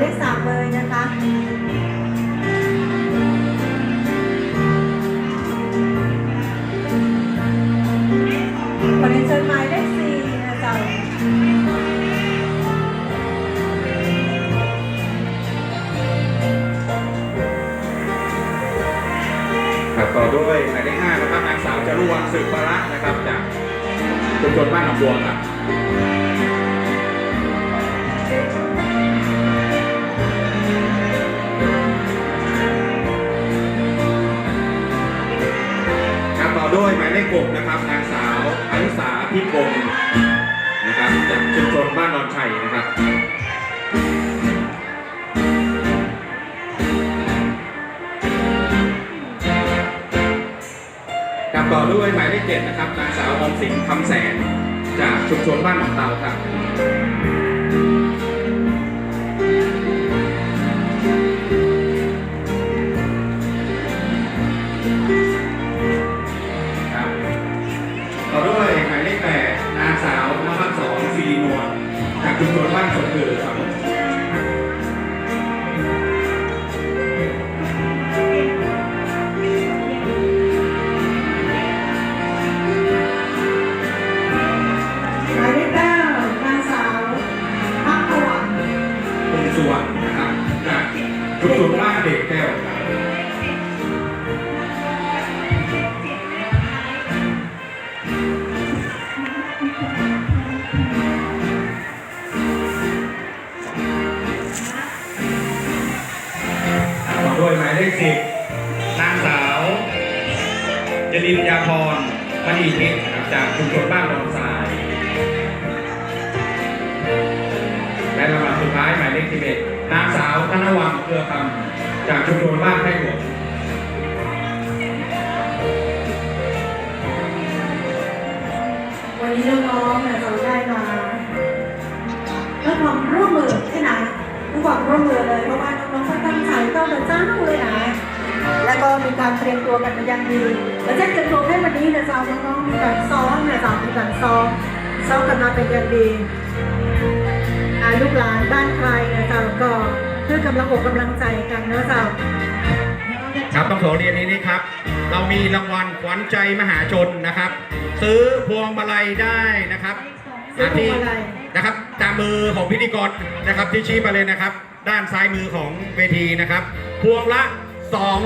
เลขสามเลยนะคะขอเรีนเชิญมาเลขสี่นะจ๊ะต่อด้วยหมายเลขห้านะครับนางสาวจรุวรรสืบประนะครับจากชุมชนบ้านหนองบัวครับ ด้วยหมายเลขหกนะครับนางสาวอนิสาพิบงนะครับจากชุมชนบ้านนอนชัยนะครับกับต่อด้วยหมายเลขเจ็ดนะครับนางสาวอมสิงคำแสนจากชุมชนบ้านหนองเตาครับ บ้านสมเกิดครับผมหมายเลขเก้านางสาวพักขวัญพงสุวรรณนะครับจากชุมชนบ้านเด็กแก้วต่อด้ เลขสิบนางสาวจรินยาพรมณีเพชรนะครับจากชุมชนบ้านดอนทราย และลำดับสุดท้ายหมายเลขสิบเอ็ดนางสาวธนวัลย์เครือคำจากชุมชนบ้านไร่หลวงวันนี้น้องๆเนี่ยเราได้มาด้วยความร่วมมือที่ไหนด้วยความร่วมมือเลยเพราะว่าน้องๆก็ ตั้งใจต้องเดินจ้างเลยนะ แล้วก็มีการเตรียมตัวกันเป็นอย่างดีและจะเตรียมตัวให้วันนี้เนี่ยจะเอาน้องๆมีการซ้อมเนี่ยจะมีการซ้อมซ้อมกันมาเป็นอย่างดีอ่าลูกหลานบ้านใครเนี่ยเราก็เพื่อกำลังอกกำลังใจกันเนาะเจ้าครับต้องขอเรียนนี้นี่ครับ เรามีรางวัลขวัญใจมหาชนนะครับ ซื้อพวงมาลัยได้นะครับซื้อพวงมาลัยนะครับตามมือของพิธีกรนะครับที่ชี้มาเลยนะครับ ด้านซ้ายมือของเวทีนะครับ พวงละ2